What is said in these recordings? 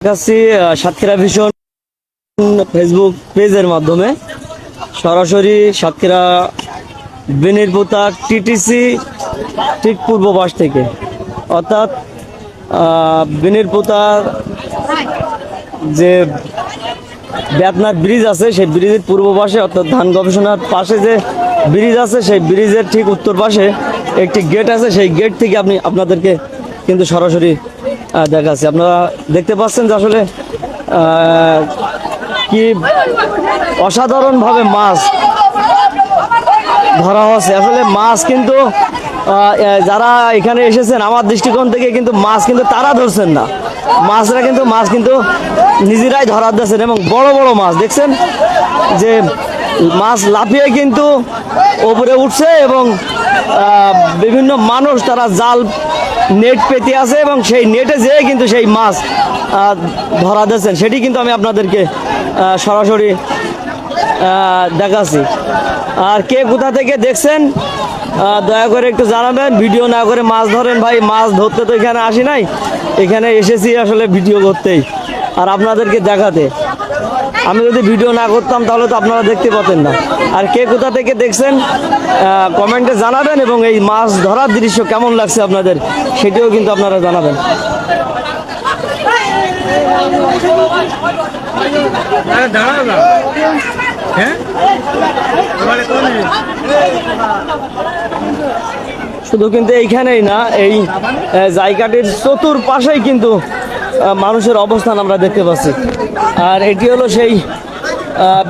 কাছে সাতক্ষীরা ভীষণ ফেসবুক পেজের মাধ্যমে। সরাসরি সাতক্ষীরা বেনিরপুতা টিটিসি ঠিক পূর্ব পাশ থেকে। অর্থাৎ আহ, বেনিরপুতার যে বেতনার ব্রিজ আছে সেই ব্রিজের পূর্ব পাশে অর্থাৎ ধান গবেষণার পাশে যে ব্রিজ আছে সেই ব্রিজের ঠিক উত্তর পাশে একটি গেট আছে। সেই গেট থেকে আপনি আপনাদেরকে কিন্তু সরাসরি দেখাচ্ছি আপনারা দেখতে পাচ্ছেন যে আসলে কি অসাধারণভাবে মাছ ধরা হচ্ছে আসলে মাছ কিন্তু যারা এখানে এসেছেন, আমার দৃষ্টিকোণ থেকে কিন্তু মাছ কিন্তু তারা ধরছেন না। মাছরা কিন্তু, মাছ কিন্তু নিজেরাই ধরা দিচ্ছেন এবং বড় বড় মাছ। দেখছেন যে মাছ লাফিয়ে কিন্তু ওপরে উঠছে এবং বিভিন্ন মানুষ তারা জাল নেট পেতে আছে এবং সেই নেটে যেয়ে কিন্তু সেই মাছ ধরা দিচ্ছেন সেটি কিন্তু আমি আপনাদেরকে সরাসরি দেখাচ্ছি। আর কে কোথা থেকে দেখছেন দয়া করে একটু জানাবেন। ভিডিও না করে মাছ ধরেন ভাই, মাছ ধরতে তো এখানে আসি নাই। এখানে এসেছি আসলে ভিডিও করতেই। আর আপনাদেরকে দেখাতে। আমি যদি ভিডিও না করতাম তাহলে তো আপনারা দেখতে পাতেন না। আর কে কোথা থেকে দেখছেন কমেন্টে জানাবেন এবং এই মাছ ধরার দৃশ্য কেমন লাগছে আপনাদের সেটিও কিন্তু আপনারা জানাবেন। হ্যাঁ? শুধু কিন্তু এইখানেই না এই জায়গাটির চতুর্পাশেই কিন্তু মানুষের অবস্থান আমরা দেখতে পাচ্ছি। আর এটি হলো সেই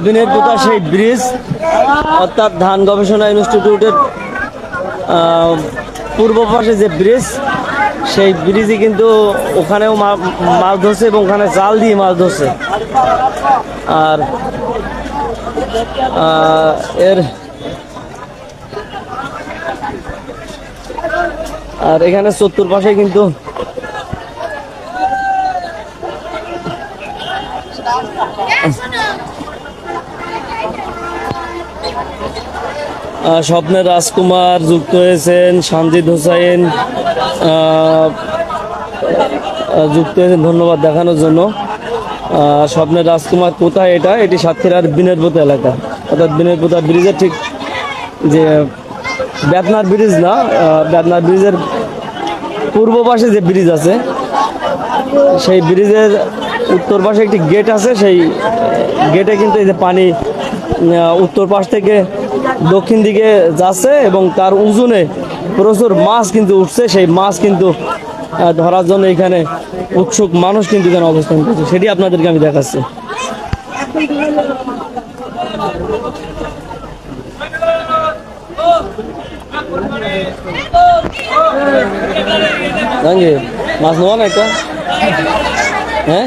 বিনের পোতা সেই ব্রিজ, অর্থাৎ ধান গবেষণা ইনস্টিটিউটের পূর্ব পাশে যে ব্রিজ, সেই ব্রিজে কিন্তু ওখানেও মাছ ধরছে এবং ওখানে জাল দিয়ে মাছ ধরছে। আর এর, আর এখানে চত্বর পাশে কিন্তু স্বপ্নের রাজকুমার যুক্ত হয়েছেন সঞ্জিত হোসাইন যুক্ত হয়েছেন, ধন্যবাদ দেখানোর জন্য। স্বপ্নের রাজকুমার কোথায় এটা? এটি সাতক্ষীরার বিনেরপোতা এলাকা। অর্থাৎ বিনেরপোতা ব্রিজের ঠিক যে বেতনার ব্রিজ না বেতনার ব্রিজের পূর্ব পাশে যে ব্রিজ আছে, সেই ব্রিজের উত্তর পাশে একটি গেট আছে, সেই গেটে কিন্তু এই যে পানি উত্তর পাশ থেকে দক্ষিণ দিকে যাচ্ছে এবং তার উজুনে প্রচুর মাছ কিন্তু উঠছে। সেই মাছ কিন্তু ধরার জন্য এখানে উৎসুক মানুষ কিন্তু এখানে অবস্থান করছে। সেটি আপনাদেরকে আমি দেখাচ্ছি। মাছ নেওয়া না একটা হ্যাঁ?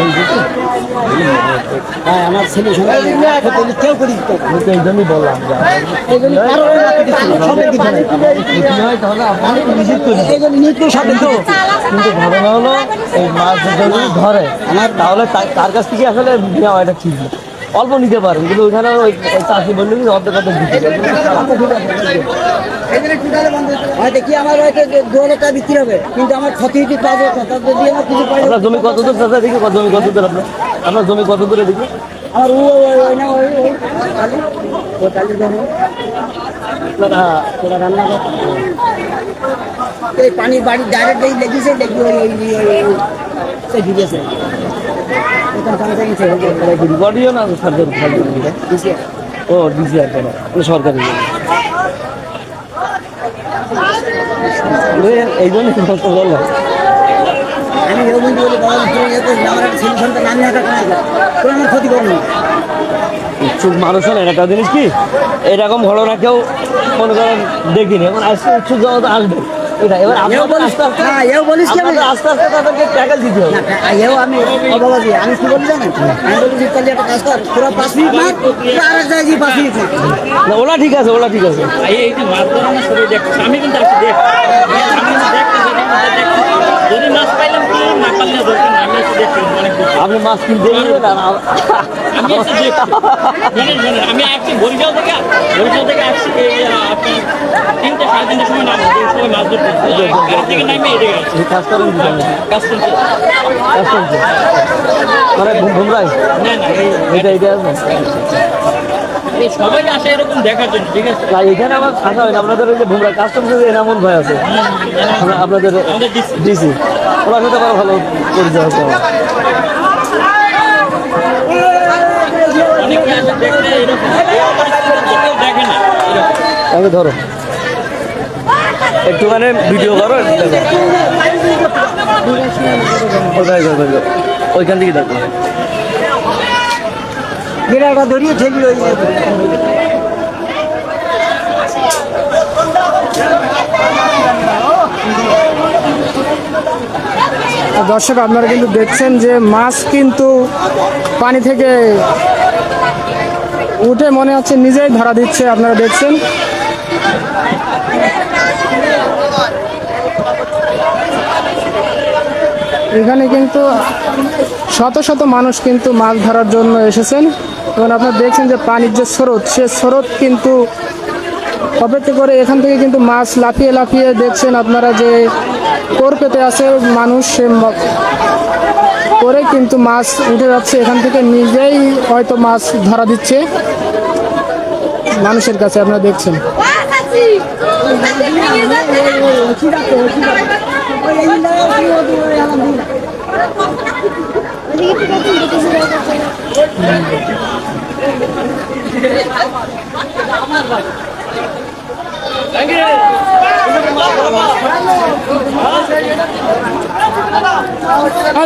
থামো। আমার ছেলে কেউ করে এই জন্যই বললাম কিন্তু ঘটনা হলো এই মাছ যদি ধরে তাহলে তার কাছ থেকে আসলে নেওয়া এটা ঠিক না। অল্প নিতে পারেন কিন্তু ওইখানে ওই চাষি বলল কি অর্ধেক অর্ধেক দিতে হয়তো কি আমার হয়তো দু হাজার টাকা বিক্রি হবে কিন্তু আমার ক্ষতি যদি আমার কিছু পাই আপনার জমি কত দূর চাষা দেখি জমি কত দূর আপনার আপনার জমি কত দূরে দেখি আমার ও ওই ওই না ওই ওই ও কালি দেবো তোরা তোরা রান্না এই পানি বাড়ি ডাইরেক্ট লেগেছে লেগে ওই ওই ঢুকেছে ওখান থেকে গেছে ওই যে বডিও না সরকারি সরকারি ও ডিসি আর কেন। সরকারি। এই জন্য বললাম। আমি এও বলে বাবা তুমি করিস না, আমার একটা ছেলে সন্তান আমি একটা কাজ আমার ক্ষতি করব মানুষ একটা জিনিস কি এরকম ঘটনা কেউ মনে করেন দেখিনি। এখন আজকে ইচ্ছুক জনতা আসবে। এটা এবার আপনাদের আস্তে আস্তে না এও বলিস কি আমি? আস্তে আস্তে তাদেরকে ট্যাকেল দিতে হবে। না এও আমি ও বাবাজি আমি কি বলি জানেন? আমি বলি যে তাহলে একটা কাজ কর তোরা পাঁচ মিনিট মার আর এক জায়গায় পাঁচ মিনিট না ওলা ঠিক আছে ওলা ঠিক আছে। এই এই যে মাছ ধরা আমার শরীরে আমি কিন্তু আসছি দেখ। আমি কিন্তু দেখতেছি আমি কিন্তু দেখতেছি যদি মাছ পাইলাম কি না পারলে ধরবেন আমি এসে দেখছি অনেক আপনি মাছ কিনতে গেলেন আমি এসে আসছি বরিশাল থেকে বরিশাল থেকে আসছি আপনার তিনটে সাড়ে তিনটের সময় এটা এটা আপনাদের ভুমরা আছে আপনাদের ডিসি ওনার সাথে ভালো পরিচয় হচ্ছে ধরো। একটু মানে ভিডিও করো ওইখান থেকে দেখো। দর্শক, আপনারা কিন্তু দেখছেন যে মাছ কিন্তু পানি থেকে উঠে মনে হচ্ছে নিজেই ধরা দিচ্ছে, আপনারা দেখছেন। এখানে কিন্তু শত শত মানুষ কিন্তু মাছ ধরার জন্য এসেছেন। এবং আপনারা দেখছেন যে পানির যে স্রোত, সে স্রোত কিন্তু অপেক্ষা করে এখান থেকে কিন্তু মাছ লাফিয়ে লাফিয়ে দেখছেন আপনারা যে কোর পেতে আছে মানুষ, সে করে কিন্তু মাছ উঠে যাচ্ছে এখান থেকে, নিজেই হয়তো মাছ ধরা দিচ্ছে মানুষের কাছে আপনারা দেখছেন।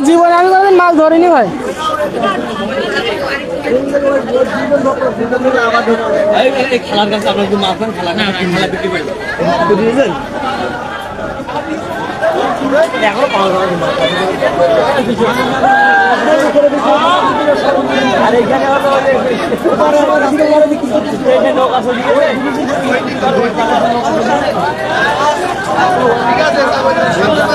জীবনে আমি কোনোদিন মাছ ধরিনি ভাই। খেলার কাছে আপনার কি মাছ খেলা না খেলা বিক্রি করে। হয়তো ওই যে-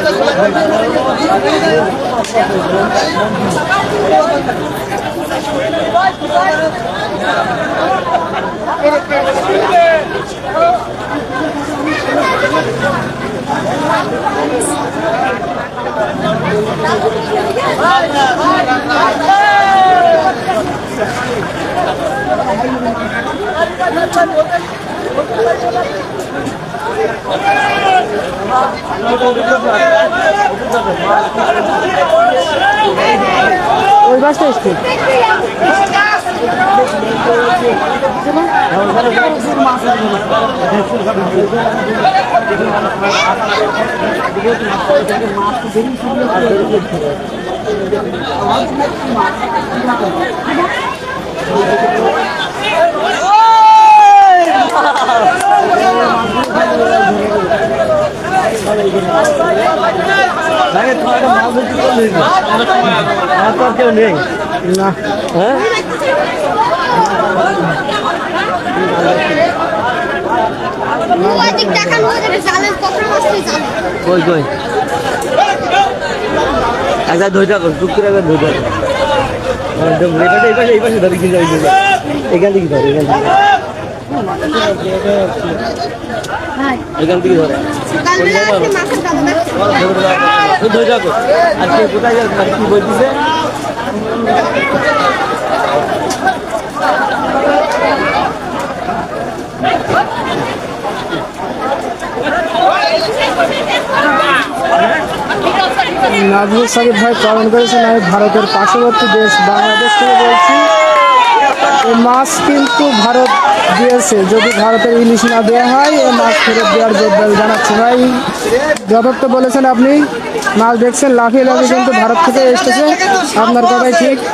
এখানে লোক আছে ওদিকে। ওই বাসটা এসছে। মাছ ধরতে চলে যেত। আমার তো আর কেউ নেই। না। হ্যাঁ? হয়ে কই কই? একটা ধৈর্য কর টুক করে একবার ধৈর্য কর একদম এই পাশে এই পাশে এই পাশে ধরে কিন্তু এখান থেকে ধরে এখান থেকে এখান থেকে ধরে। আজকে কোথায় কি নাজমুল সাকিব ভাই কমেন্ট করেছেন, আমি ভারতের পার্শ্ববর্তী দেশ বাংলাদেশ থেকে বলছি। মাছ কিন্তু ভারত দিয়েছে। যদি ভারতের ইলিশ না দেওয়া হয় এই মাছ ফেরত দেওয়ার যোগদান জানাচ্ছি ভাই। যথার্থ বলেছেন আপনি মাছ দেখছেন লাফিয়ে লাফিয়ে কিন্তু ভারত থেকে এসেছে। আপনার কথাই ঠিক।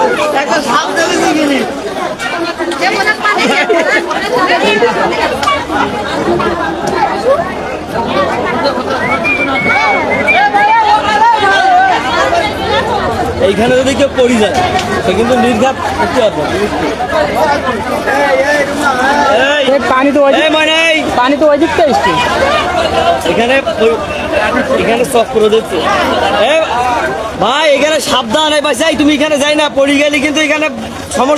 এইখানে যদি কেউ পড়ি যায় সে কিন্তু নির্ঘাত করতে পারবে পানি তো মানে পানি তো ওই দিকটা এসছে। এখানে এখানে চক করে দিচ্ছে। ভাই এখানে সাবধান এই ভাই তুমি এখানে যাই না পড়ি গেলে কিন্তু এখানে সমস্যা